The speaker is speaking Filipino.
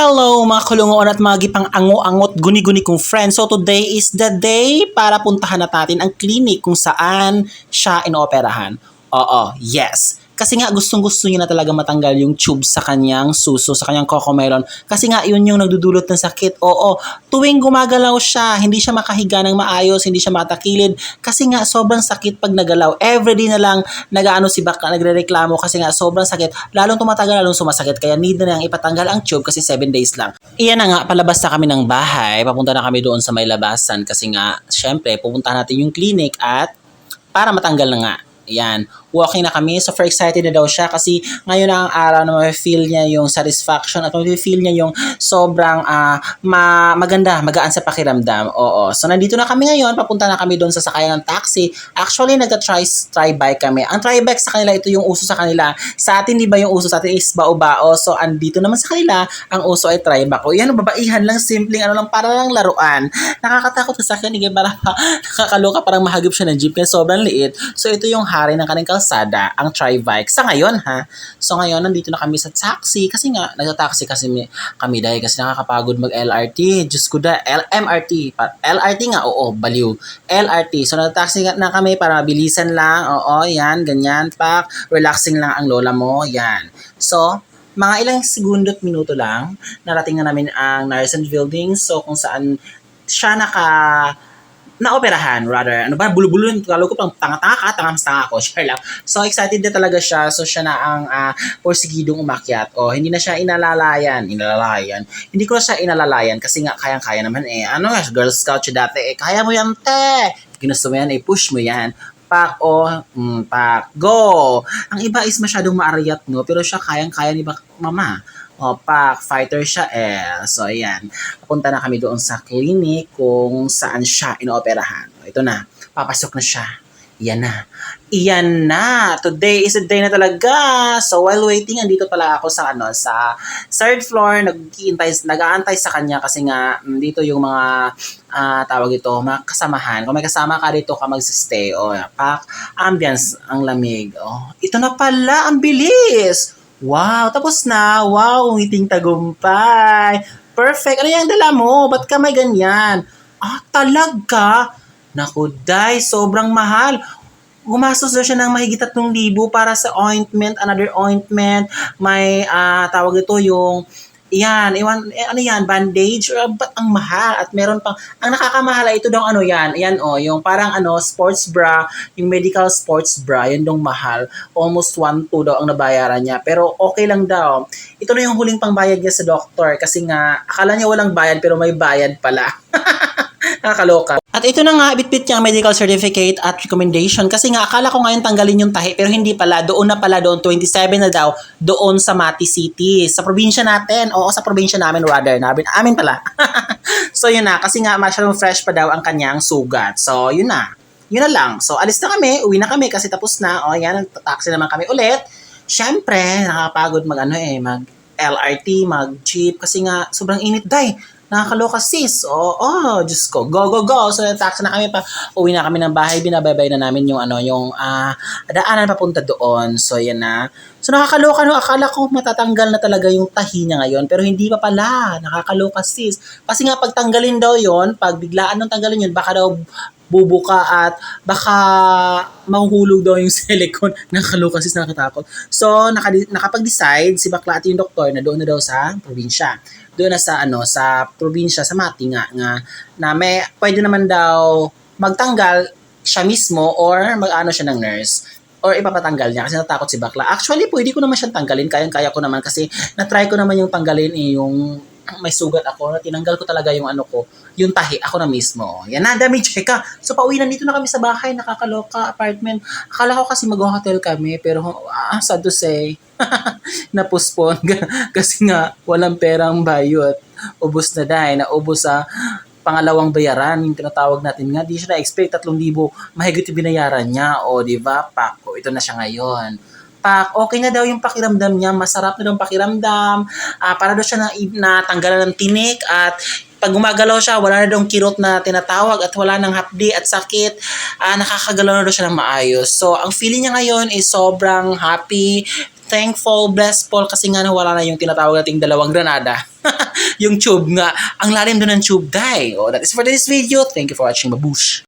Hello mga kulungoon at mga gipang ango-angot guni-guni kong friends. So today is the day para puntahan na natin ang clinic kung saan siya inooperahan. Oo, yes. Kasi nga gustong gusto niya na talaga matanggal yung tube sa kanyang suso, sa kanyang cocomelon. Kasi nga yun yung nagdudulot ng sakit. Oo, tuwing gumagalaw siya, hindi siya makahiga ng maayos, hindi siya matakilid. Kasi nga sobrang sakit pag nagalaw. Everyday na lang nagaano si Baka, nagrereklamo kasi nga sobrang sakit. Lalong tumatagal, lalong sumasakit. Kaya need na niyang ipatanggal ang tube kasi 7 days lang. Iyan na nga, palabas na kami ng bahay. Papunta na kami doon sa may labasan kasi nga, syempre, pupunta natin yung clinic at para matanggal na nga. Yan. Walking na kami. So, for excited na daw siya kasi ngayon na ang araw na ma-feel niya yung satisfaction at ma-feel niya yung sobrang ah, ma maganda, magaan sa pakiramdam. Oo. So, nandito na kami ngayon. Papunta na kami doon sa sakayan ng taxi. Actually, nagka-try try bike kami. Ang try bike sa kanila, ito yung uso sa kanila. Sa atin, di ba yung uso sa atin is bao-bao. So, andito naman sa kanila, ang uso ay try back. O, yan, babaihan lang, simpleng ano lang, para lang laruan. Nakakatakot sa akin, hindi para nakakaloka, parang mahagip siya ng jeep kaya sobrang liit. So, ito yung hari ng kanilang kalsada, ang Tribike. Sa ngayon, ha? So, ngayon, nandito na kami sa taxi. Kasi nga, nagta-taxi kasi mi- kami dahil kasi nakakapagod mag-LRT. Diyos ko da, LMRT. Pa- LRT nga, oo, baliw. LRT. So, nagta-taxi na kami para mabilisan lang. Oo, yan, ganyan. Pak, relaxing lang ang lola mo. Yan. So, mga ilang segundo at minuto lang, narating na namin ang Narson Building. So, kung saan siya naka naoperahan rather. Ano ba? Bulo-bulo lang. Kalo ko pang tanga-tanga ka, tanga-tanga ako. Share lang. So, excited na talaga siya. So, siya na ang uh, porsigidong umakyat. O, hindi na siya inalalayan. Inalalayan. Hindi ko na siya inalalayan kasi nga kayang-kaya naman eh. Ano nga, Girl Scout siya dati eh. Kaya mo yan, te. Ginusto mo yan eh. Push mo yan. Pak o mm, pak go. Ang iba is masyadong maarayat no pero siya kayang-kaya ni bak mama. O pak fighter siya eh. So ayan. Papunta na kami doon sa clinic kung saan siya inooperahan. Ito na. Papasok na siya. Iyan na. Iyan na. Today is the day na talaga. So while waiting, andito pala ako sa ano sa third floor, nag-iintay, nag-aantay sa kanya kasi nga mm, dito yung mga ah, tawag ito, mga kasamahan. Kung may kasama ka dito ka magsistay. O, pak, ambience, ang lamig. Oh, ito na pala, ang bilis. Wow, tapos na. Wow, ngiting tagumpay. Perfect. Ano yung dala mo? Ba't ka may ganyan? Ah, talaga? Naku, day, sobrang mahal. Gumastos daw siya ng mahigit 3,000 para sa ointment, another ointment. May, ah, tawag ito yung, yan, iwan, eh, ano yan, bandage, or ba't ang mahal? At meron pang, ang nakakamahal ay ito daw ano yan, yan o, yung parang ano, sports bra, yung medical sports bra, yan daw mahal. Almost 1,2 daw ang nabayaran niya. Pero okay lang daw. Ito na yung huling pangbayad niya sa doktor kasi nga, akala niya walang bayad pero may bayad pala. Nakakaloka. At ito na nga, bitbit niya ang medical certificate at recommendation kasi nga akala ko ngayon tanggalin yung tahi pero hindi pala. Doon na pala doon, 27 na daw, doon sa Mati City. Sa probinsya natin. Oo, sa probinsya namin rather. Namin, amin pala. so yun na, kasi nga masyadong fresh pa daw ang kanyang sugat. So yun na. Yun na lang. So alis na kami, uwi na kami kasi tapos na. O yan, taxi naman kami ulit. Siyempre, nakapagod mag ano eh, mag LRT, mag jeep kasi nga sobrang init day. Nakakaloka sis. Oo, oh, Diyos ko. Go, go, go. So, taxi na kami pa. Uwi na kami ng bahay. Binabaybay na namin yung ano, yung ah, daanan papunta doon. So, yan na. So, nakakaloka no. Akala ko matatanggal na talaga yung tahi niya ngayon. Pero hindi pa pala. Nakakaloka sis. Kasi nga, pag tanggalin daw yon pag biglaan nung tanggalin yun, baka daw bubuka at baka mahuhulog daw yung silicone. Nakakaloka sis, nakakatakot. So, naka, nakapag-decide si bakla at yung doktor na doon na daw sa probinsya doon na sa ano sa probinsya sa Mati nga nga na may pwede naman daw magtanggal siya mismo or mag-ano siya ng nurse or ipapatanggal niya kasi natakot si bakla. Actually, pwede ko naman siyang tanggalin. Kayang-kaya ko naman kasi na-try ko naman yung tanggalin eh, yung may sugat ako, na tinanggal ko talaga yung ano ko, yung tahi, ako na mismo. Yan na, dami cheka. So, pauwi na dito na kami sa bahay, nakakaloka, apartment. Akala ko kasi mag-hotel kami, pero ah, sad to say, na-postpone kasi nga walang perang bayot. Ubus na dahil, naubos sa pangalawang bayaran, yung tinatawag natin nga, di siya na-expect, 3,000, mahigit yung binayaran niya, o di ba, Paco, ito na siya ngayon. Pak, okay na daw yung pakiramdam niya, masarap na daw yung pakiramdam, ah, para daw siya na, natanggalan ng tinik at pag gumagalaw siya, wala na daw kirot na tinatawag at wala nang hapdi at sakit, ah, nakakagalaw na daw siya ng maayos. So, ang feeling niya ngayon is sobrang happy, thankful, blessful kasi nga nawala na yung tinatawag nating dalawang granada. yung tube nga. Ang lalim doon ng tube, day. Oh, that is for this video. Thank you for watching, babush.